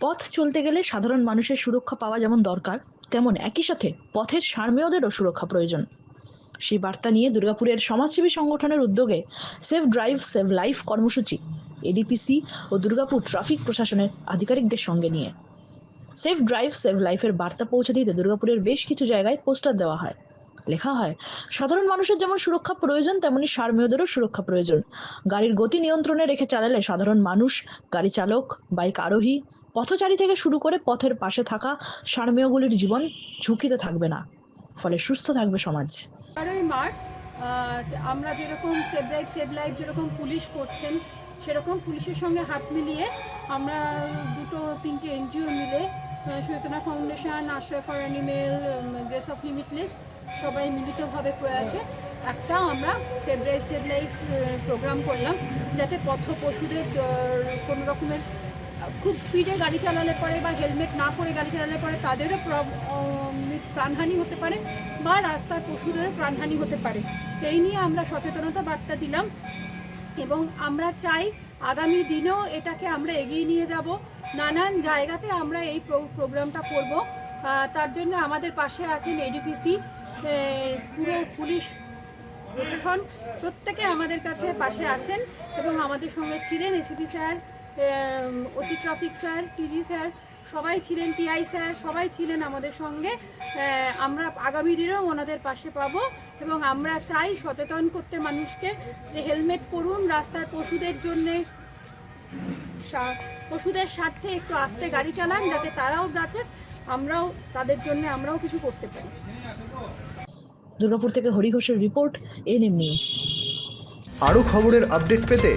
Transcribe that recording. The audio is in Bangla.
পথ চলতে গেলে সাধারণ মানুষের সুরক্ষা পাওয়া যেমন দরকার, তেমন একই সাথে পথের সার্মেয়দেরও সুরক্ষা প্রয়োজন। সেই বার্তা নিয়ে দুর্গাপুরের সমাজসেবী সংগঠনের উদ্যোগে সেভ ড্রাইভ সেভ লাইফ কর্মসূচি এডিপিসি ও দুর্গাপুর ট্রাফিক প্রশাসনের আধিকারিকদের সঙ্গে নিয়ে। সেভ ড্রাইভ সেভ লাইফের বার্তা পৌঁছে দিতে দুর্গাপুরের বেশ কিছু জায়গায় পোস্টার দেওয়া হয়। লেখা হয়, সাধারণ মানুষের যেমন সুরক্ষা প্রয়োজন, তেমনি সারমেয়দেরও সুরক্ষা প্রয়োজন। গাড়ির গতি নিয়ন্ত্রণে রেখে চালালে সাধারণ মানুষ, গাড়ি চালক, বাইক আরোহী পথচারী থেকে শুরু করে পথের পাশে থাকা সারমেয়গুলির জীবন ঝুঁকিতে থাকবে না ফলে সুস্থ থাকবে সমাজ। বারোই মার্চ আমরা যেরকম সেভ ড্রাইভ সেভ লাইফ যেরকম পুলিশ করছেন সেরকম পুলিশের সঙ্গে হাত মিলিয়ে আমরা দুটো তিনটে এনজিও মিলে আহ, Chaitanya foundation Ashray for animal grace of limitless সবাই মিলিতভাবে প্রয়াসে একটা আমরা save drive save life program করলাম যাতে পথ পশুদের কোনো রকমের খুব স্পিডে গাড়ি চালালে পরে বা হেলমেট না পরে গাড়ি চালালে পরে তাদেরও প্রাণহানি হতে পারে বা রাস্তার পশুদেরও প্রাণহানি হতে পারে। এই নিয়ে আমরা সচেতনতা বার্তা দিলাম এবং আমরা চাই আগামী দিনেও এটাকে আমরা এগিয়ে নিয়ে যাব। নানান জায়গাতে আমরা এই প্রোগ্রামটা করব। তার জন্য আমাদের পাশে আছেন এডিপিসি পুরো পুলিশ প্রশাসন। প্রত্যেকে আমাদের কাছে পাশে আছেন এবং আমাদের সঙ্গে ছিলেন ACP sir OC traffic sir TG sir সবাই ছিলেন টিআই স্যার সবাই ছিলেন আমাদের সঙ্গে। আমরা আগামী দিনেও ওনাদের পাশে পাবো এবং আমরা চাই সচেতন করতে মানুষকে যে হেলমেট পরুন রাস্তার পশুদের জন্যে সা- পশুদের স্বার্থে একটু আস্তে গাড়ি চালান যাতে তারাও বাঁচে আমরাও তাদের জন্য আমরাও কিছু করতে পারি। দুর্গাপুর থেকে হরিঘোষের রিপোর্ট এনএম নিউজ। আরও খবরের আপডেট পেতে